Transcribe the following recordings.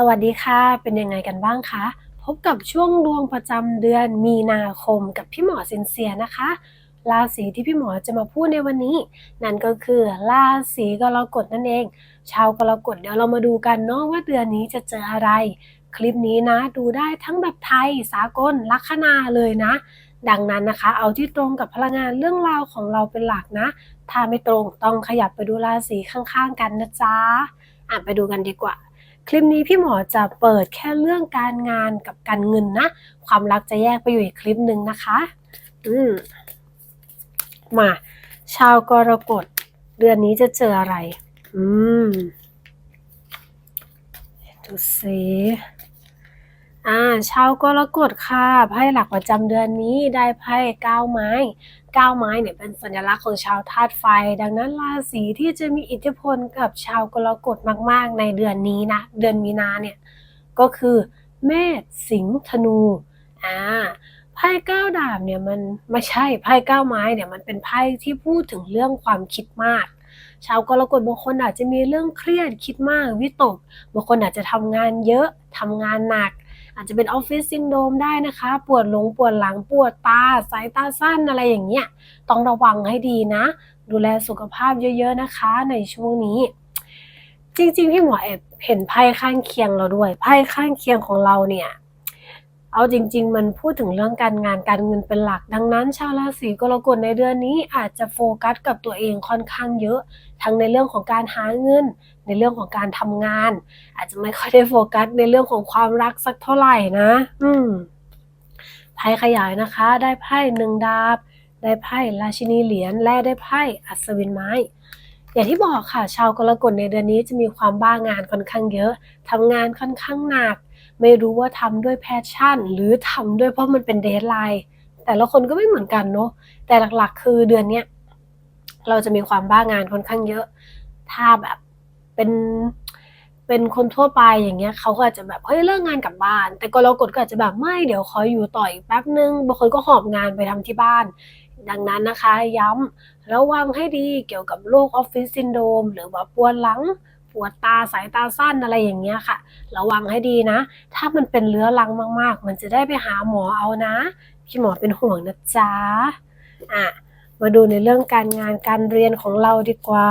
สวัสดีค่ะ เป็นยังไงกันบ้างคะ พบกับช่วงดวงประจำเดือนมีนาคมกับพี่หมอซินเซียนะคะ ราศีที่พี่หมอจะมาพูดในวันนี้ นั่นก็คือราศีกรกฎนั่นเอง ชาวกรกฎเดี๋ยวเรามาดูกันเนาะว่าเดือนนี้จะเจออะไร คลิปนี้นะ ดูได้ทั้งแบบไทยสากลลัคนาเลยนะ ดังนั้นนะคะ เอาที่ตรงกับพลังงานเรื่องราวของเราเป็นหลักนะ ถ้าไม่ตรงต้องขยับไปดูราศีข้างๆ กันนะจ๊ะอะไปดูกันดีกว่า คลิปนี้พี่หมอจะเปิดแค่เรื่องการงานกับการเงินนะ ความรักจะแยกไปอยู่อีกคลิปหนึ่งนะคะ อืมมา ชาวกรกฎเดือนนี้จะเจออะไร อืมดูสิอ่าชาวกรกฎค่ะไพ่หลักประจำเดือนนี้ได้ไพ่เก้าไม้เก้าไม้เนี่ยเป็นสัญลักษณ์ของชาวธาตุไฟ ดังนั้นราศีที่จะมีอิทธิพลกับชาวกรกฎมาก ๆ ในเดือนนี้นะ เดือนมีนาเนี่ยก็คือเมษสิงห์ธนูอ่าไพ่เก้าดาบเนี่ยมันไม่ใช่ไพ่เก้าไม้เนี่ยมันเป็นไพ่ที่พูดถึงเรื่องความคิดมาก ชาวกรกฎบางคนอาจจะมีเรื่องเครียดคิดมากวิตกบางคนอาจจะทำงานเยอะทำงานหนัก อาจจะเป็นออฟฟิศซินโดมได้นะคะ ปวดหลงปวดหลังปวดตาสายตาสั้นอะไรอย่างเงี้ยต้องระวังให้ดีนะ ดูแลสุขภาพเยอะๆนะคะในช่วงนี้ จริงๆพี่หมอแอบเห็นไพ่ข้างเคียงเราด้วยไพ่ข้างเคียงของเราเนี่ย เอาจริง ๆ มันพูดถึงเรื่องการงานการเงินเป็นหลัก ดังนั้น ชาวราศีกรกฎในเดือนนี้อาจจะโฟกัสกับตัวเองค่อนข้างเยอะ ทั้งในเรื่องของการหาเงิน ในเรื่องของการทำงาน อาจจะไม่ค่อยได้โฟกัสในเรื่องของความรักสักเท่าไหร่นะ อืมไพ่ขยายนะคะ ได้ไพ่หนึ่งดาบ ได้ไพ่ราชินีเหรียญและได้ไพ่อัศวินไม้อย่างที่บอกค่ะ ชาวกรกฎในเดือนนี้จะมีความบ้างานค่อนข้างเยอะทำงานค่อนข้างหนัก ไม่รู้ว่าทำด้วยแพชชั่น หรือทำด้วยเพราะมันเป็นเดทไลน์แต่ละคนก็ไม่เหมือนกันเนาะแต่หลักๆ คือเดือนเนี้ยเราจะมีความบ้างานค่อนข้างเยอะ ถ้าแบบเป็นเป็นคนทั่วไปอย่างเงี้ยเขาก็อาจจะแบบเฮ้ยเลิกงานกลับบ้าน แต่กรกฎก็อาจจะแบบไม่เดี๋ยวขออยู่ต่ออีกแป๊บนึงบางคนก็หอบงานไปทำที่บ้าน ดังนั้นนะคะ ย้ำระวังให้ดีเกี่ยวกับโรคออฟฟิศซินโดรมหรือว่าปวดหลัง วดตาสายตาสั้นอะไรอย่างเงี้ยค่ะ ระวังให้ดีนะ ถ้ามันเป็นเรื้อรังมากๆ มันจะได้ไปหาหมอเอานะ พี่หมอเป็นห่วงนะจ๊ะอะมาดูในเรื่องการงานการเรียนของเราดีกว่า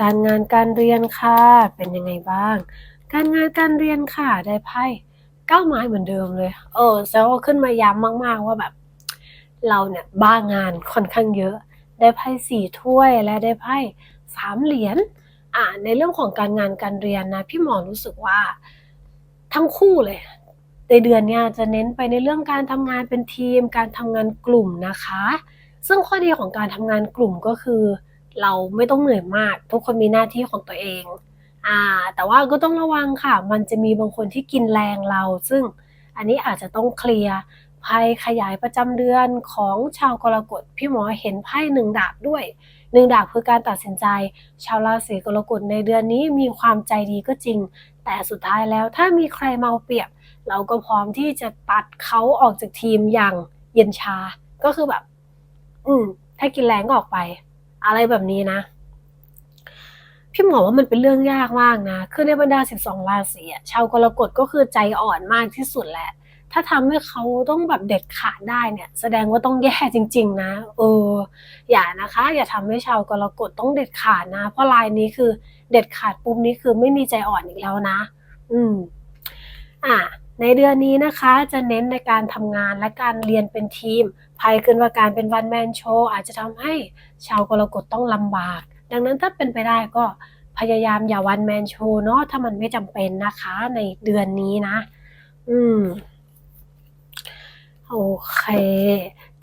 การงานการเรียนค่ะ เป็นยังไงบ้าง การงานการเรียนค่ะ ได้ไพ่เก้าไม้เหมือนเดิมเลย เออแซวขึ้นมาย้ำมาก ๆ ว่าแบบ เราเนี่ยบ้างานค่อนข้างเยอะ ได้ไพ่สี่ถ้วยและได้ไพ่ สามเหรียญอ่าในเรื่องของการงานการเรียนนะ พี่หมอรู้สึกว่าทั้งคู่เลย ในเดือนนี้จะเน้นไปในเรื่องการทำงานเป็นทีม การทำงานกลุ่มนะคะ ซึ่งข้อดีของการทำงานกลุ่มก็คือ เราไม่ต้องเหนื่อยมาก ทุกคนมีหน้าที่ของตัวเองอ่าแต่ว่าก็ต้องระวังค่ะ มันจะมีบางคนที่กินแรงเรา ซึ่งอันนี้อาจจะต้องเคลียร์ไพ่ขยายประจำเดือนของชาวกรกฎพี่หมอเห็นไพ่หนึ่งดาบด้วย หนึ่งดาบคือการตัดสินใจ ชาวราศีกรกฎในเดือนนี้มีความใจดีก็จริง แต่สุดท้ายแล้วถ้ามีใครมาเอาเปรียบ เราก็พร้อมที่จะตัดเขาออกจากทีมอย่างเย็นชา ก็คือแบบ อืม ถ้ากินแรงก็ออกไป อะไรแบบนี้นะ พี่หมอว่ามันเป็นเรื่องยากมากนะคือในบรรดา 12 ราศีชาวกรกฎก็คือใจอ่อนมากที่สุดแหละ ถ้าทำให้เขาต้องแบบเด็ดขาดได้เนี่ย แสดงว่าต้องแย่จริง ๆ นะ เออ อย่านะคะ อย่าทำให้ชาวกรกฎต้องเด็ดขาดนะ เพราะลายนี้คือเด็ดขาดปุ๊บนี้คือไม่มีใจอ่อนอีกแล้วนะ อืม อะในเดือนนี้นะคะจะเน้นในการทำงานและการเรียนเป็นทีมภัยขึ้นว่าการเป็นวันแมนโชว์อาจจะทำให้ชาวกรกฎต้องลำบาก ดังนั้นถ้าเป็นไปได้ก็พยายามอย่าวันแมนโชว์เนาะถ้ามันไม่จำเป็นนะคะ ในเดือนนี้นะ อืม โอเค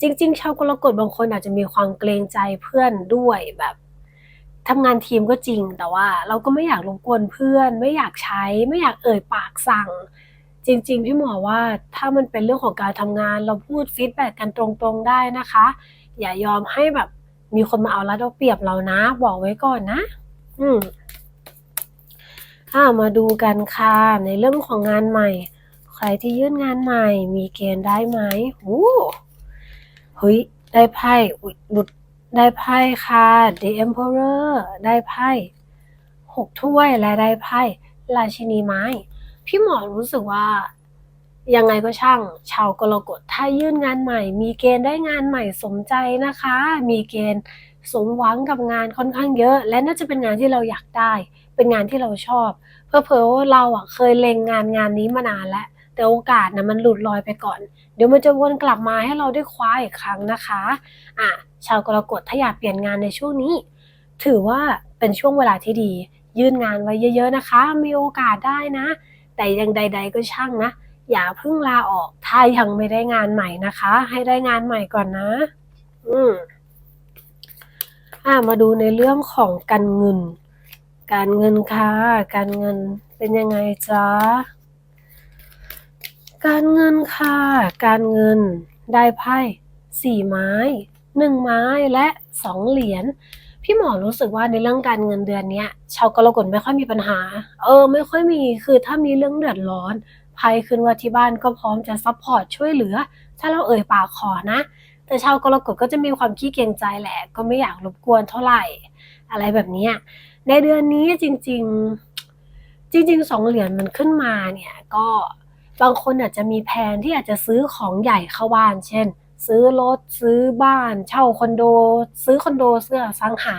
จริง ๆ ชาวกรกฎบางคนอาจจะมีความเกรงใจเพื่อนด้วยแบบทำงานทีมก็จริง แต่ว่าเราก็ไม่อยากรบกวนเพื่อน ไม่อยากใช้ ไม่อยากเอ่ยปากสั่ง จริง ๆ พี่หมอว่าถ้ามันเป็นเรื่องของการทำงาน เราพูดฟีดแบ็กกันตรงๆได้นะคะ อย่ายอมให้แบบมีคนมาเอารัดเอาเปรียบเรานะ บอกไว้ก่อนนะ อืมอ่ามาดูกันค่ะในเรื่องของงานใหม่ รที่ยื่นงานใหม่ มีเกณฑ์ได้ไหมโอ้เฮ้ย ได้ไพ่อุ๊ยหลุดได้ไพ่ค่ะ The Emperor ได้ไพ่หกถ้วยและได้ไพ่ราชินีไม้ พี่หมอรู้สึกว่า ยังไงก็ช่าง ชาวกรกฎถ้ายื่นงานใหม่ มีเกณฑ์ได้งานใหม่สมใจนะคะ มีเกณฑ์สมหวังกับงานค่อนข้างเยอะ และน่าจะเป็นงานที่เราอยากได้ เป็นงานที่เราชอบ เพอเพอๆว่าเราอะเคยเล็งงานงานนี้มานานแล้ว แต่โอกาสนะมันหลุดลอยไปก่อน เดี๋ยวมันจะวนกลับมาให้เราได้คว้าอีกครั้งนะคะอะชาวกรกฎถ้าอยากเปลี่ยนงานในช่วงนี้ ถือว่าเป็นช่วงเวลาที่ดี ยื่นงานไว้เยอะๆนะคะ มีโอกาสได้นะ แต่ยังใด ๆ ก็ช่างนะ อย่าเพิ่งลาออกถ้ายังไม่ได้งานใหม่นะคะ ให้ได้งานใหม่ก่อนนะ อืมอ่ามาดูในเรื่องของการเงิน การเงินค่ะ การเงินเป็นยังไงจ๊ะ การเงินค่ะ การเงินได้ไพ่สี่ไม้หนึ่งไม้และสองเหรียญพี่หมอรู้สึกว่าในเรื่องการเงินเดือนเนี้ยชาวกรกฎไม่ค่อยมีปัญหา เออ ไม่ค่อยมีคือถ้ามีเรื่องเดือดร้อนไพ่ขึ้นว่าที่บ้านก็พร้อมจะซัพพอร์ตช่วยเหลือ ถ้าเราเอ่ยปากขอนะ แต่ชาวกรกฎก็จะมีความขี้เกรงใจแหละ ก็ไม่อยากรบกวนเท่าไหร่ อะไรแบบนี้ในเดือนนี้จริง ๆ จริงๆสองเหรียญมันขึ้นมาเนี่ยก็ บางคนอาจจะมีแผนที่อาจจะซื้อของใหญ่เข้าบ้าน เช่น ซื้อรถซื้อบ้าน เช่าคอนโด ซื้อคอนโดซื้ออสังหา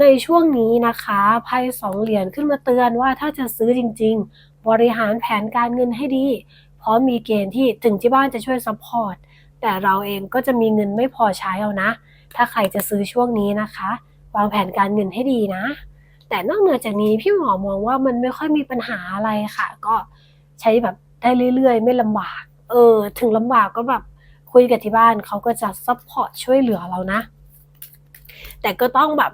ในช่วงนี้นะคะไพ่สองเหรียญขึ้นมาเตือนว่าถ้าจะซื้อจริง ๆ บริหารแผนการเงินให้ดี เพราะมีเกณฑ์ที่ถึงที่บ้านจะช่วยซัพพอร์ตแต่เราเองก็จะมีเงินไม่พอใช้เอานะ ถ้าใครจะซื้อช่วงนี้นะคะ วางแผนการเงินให้ดีนะ แต่นอกเหนือจากนี้พี่หมอมองว่ามันไม่ค่อยมีปัญหาอะไรค่ะ ก็ใช้แบบ ได้เรื่อยๆ ไม่ลำบาก เออ ถึงลำบากก็แบบคุยกับที่บ้านเขาก็จะซัพพอร์ตช่วยเหลือเรานะ แต่ก็ต้องแบบ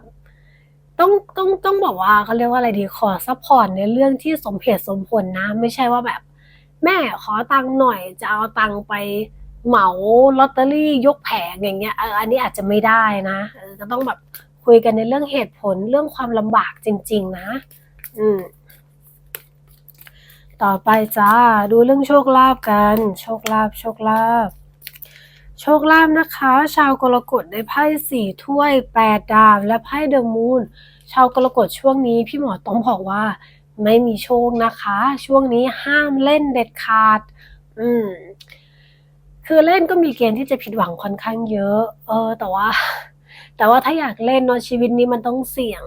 ต้องต้องต้องบอกว่าเขาเรียกว่าอะไรดีขอซัพพอร์ตในเรื่องที่สมเหตุสมผลนะ ไม่ใช่ว่าแบบ แม่ขอตังค์หน่อยจะเอาตังค์ไปเหมาลอตเตอรี่ยกแผงอย่างเงี้ยเอออันนี้อาจจะไม่ได้นะก็ต้องแบบคุยกันในเรื่องเหตุผลเรื่องความลำบากจริง ๆ นะ อืม ต่อไปจ้าดูเรื่องโชคลาภกัน โชคลาภโชคลาภโชคลาภนะคะ ชาวกรกฎได้ไพ่สี่ถ้วยแปดดาบและไพ่เดอะมูนชาวกรกฎช่วงนี้พี่หมอต้องบอกว่า ไม่มีโชคนะคะ ช่วงนี้ห้ามเล่นเด็ดขาด อืม คือเล่นก็มีเกณฑ์ที่จะผิดหวังค่อนข้างเยอะ เออ แต่ว่า แต่ว่าถ้าอยากเล่นเนอะชีวิตนี้มันต้องเสี่ยง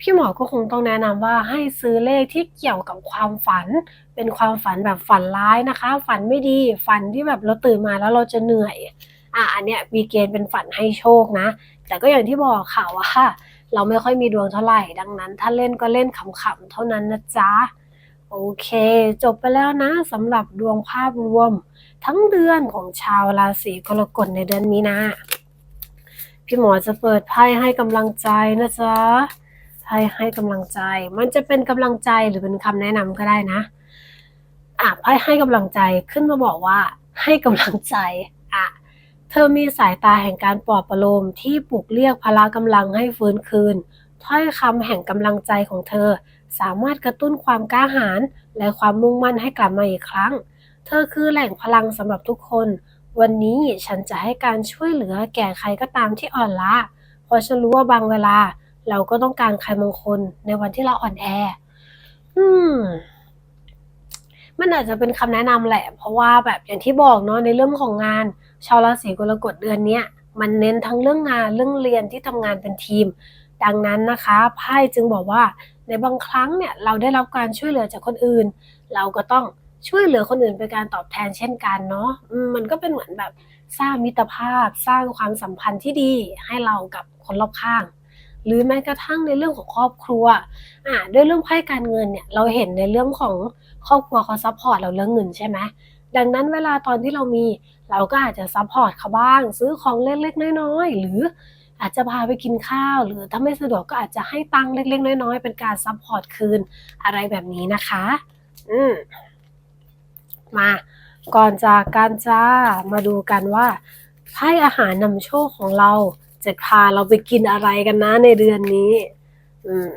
พี่หมอก็คงต้องแนะนำว่าให้ซื้อเลขที่เกี่ยวกับความฝัน เป็นความฝันแบบฝันร้ายนะคะ ฝันไม่ดีฝันที่แบบเราตื่นมาแล้วเราจะเหนื่อยอะอันเนี้ยมีเกณฑ์เป็นฝันให้โชคนะ แต่ก็อย่างที่บอกค่ะว่าเราไม่ค่อยมีดวงเท่าไหร่ ดังนั้น ถ้าเล่นก็เล่นขำๆเท่านั้นนะจ๊ะโอเค จบไปแล้วนะสำหรับดวงภาพรวม ทั้งเดือนของชาวราศีกรกฎในเดือนมีนาพี่หมอจะเปิดไพ่ให้กำลังใจนะจ๊ะ ไพ่ให้กำลังใจ มันจะเป็นกำลังใจหรือเป็นคำแนะนำก็ได้นะ อะไพ่ให้กำลังใจขึ้นมาบอกว่า ให้กำลังใจ อะ เธอมีสายตาแห่งการปลอบประโลมที่ปลุกเรียกพละกำลังให้ฟื้นคืน ถ้อยคำแห่งกำลังใจของเธอ สามารถกระตุ้นความกล้าหาญและความมุ่งมั่นให้กลับมาอีกครั้ง เธอคือแหล่งพลังสำหรับทุกคน วันนี้ฉันจะให้การช่วยเหลือแก่ใครก็ตามที่อ่อนล้าเพราะฉันรู้ว่าบางเวลา เราก็ต้องการใครบางคนในวันที่เราอ่อนแอ อืม มันอาจจะเป็นคำแนะนำแหละ เพราะว่าแบบอย่างที่บอกเนาะในเรื่องของงาน ชาวราศีกรกฎเดือนเนี้ยมันเน้นทั้งเรื่องงานเรื่องเรียนที่ทำงานเป็นทีม ดังนั้นนะคะไพ่จึงบอกว่าในบางครั้งเนี่ยเราได้รับการช่วยเหลือจากคนอื่น เราก็ต้องช่วยเหลือคนอื่นเป็นการตอบแทนเช่นกันเนาะมันก็เป็นเหมือนแบบสร้างมิตรภาพ สร้างความสัมพันธ์ที่ดีให้เรากับคนรอบข้าง หรือแม้กระทั่งในเรื่องของครอบครัวอ่าด้วยเรื่องไพ่การเงินเนี่ยเราเห็นในเรื่องของครอบครัวเขาซัพพอร์ตเราเรื่องเงินใช่ไหมดังนั้นเวลาตอนที่เรามีเราก็อาจจะซัพพอร์ตเขาบ้าง ซื้อของเล็กๆน้อยๆหรืออาจจะพาไปกินข้าว หรือถ้าไม่สะดวกก็อาจจะให้ตังค์เล็ก ๆ น้อยๆเป็นการซัพพอร์ตคืนอะไรแบบนี้นะคะ อืมมา ก่อนจากการจ้ามาดูกันว่าไพ่อาหารนำโชคของเรา จะพาเราไปกินอะไรกันนะในเดือนนี้ อืม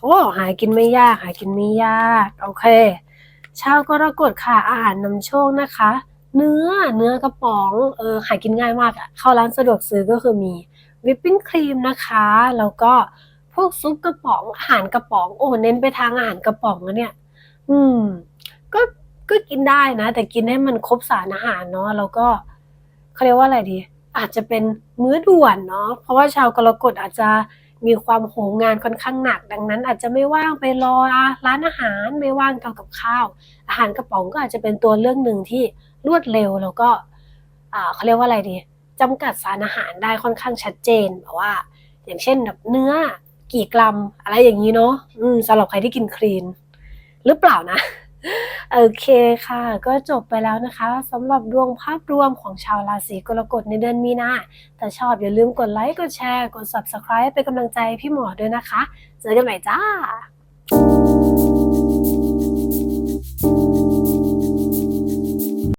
โอ้หากินไม่ยาก หากินไม่ยาก โอเค ชาวกรกฎค่ะ อาหารนำโชคนะคะ เนื้อ เนื้อกระป๋อง เออ หากินง่ายมากอะเข้าร้านสะดวกซื้อก็คือมีวิปปิ้งครีมนะคะ แล้วก็พพวกซุปกระป๋อง อาหารกระป๋อง โอ้ เน้นไปทางอาหารกระป๋องนะเนี่ย อืม ก็ ก็กินได้นะ แต่กินให้มันครบสารอาหารเนาะ แล้วก็เขาเรียกว่าอะไรดี อาจจะเป็นมื้อด่วนเนาะเพราะว่าชาวกรกฎอาจจะมีความโหมงานค่อนข้างหนัก ดังนั้น อาจจะไม่ว่างไปรอร้านอาหารไม่ว่างทำกับข้าว อาหารกระป๋องก็อาจจะเป็นตัวเลือกหนึ่งที่รวดเร็วแล้วก็อ่าเขาเรียกว่าอะไรดีจำกัดสารอาหารได้ค่อนข้างชัดเจนแบบว่า อย่างเช่นแบบเนื้อกี่กรัม อะไรอย่างนี้เนาะสำหรับใครที่กินคลีน หรือเปล่านะ โอเคค่ะ ก็จบไปแล้วนะคะสำหรับดวงภาพรวมของชาวราศีกรกฎในเดือนมีนาถ้าชอบอย่าลืมกดไลค์ กดแชร์ กด Subscribe เป็นกำลังใจพี่หมอด้วยนะคะ เจอกันใหม่จ้า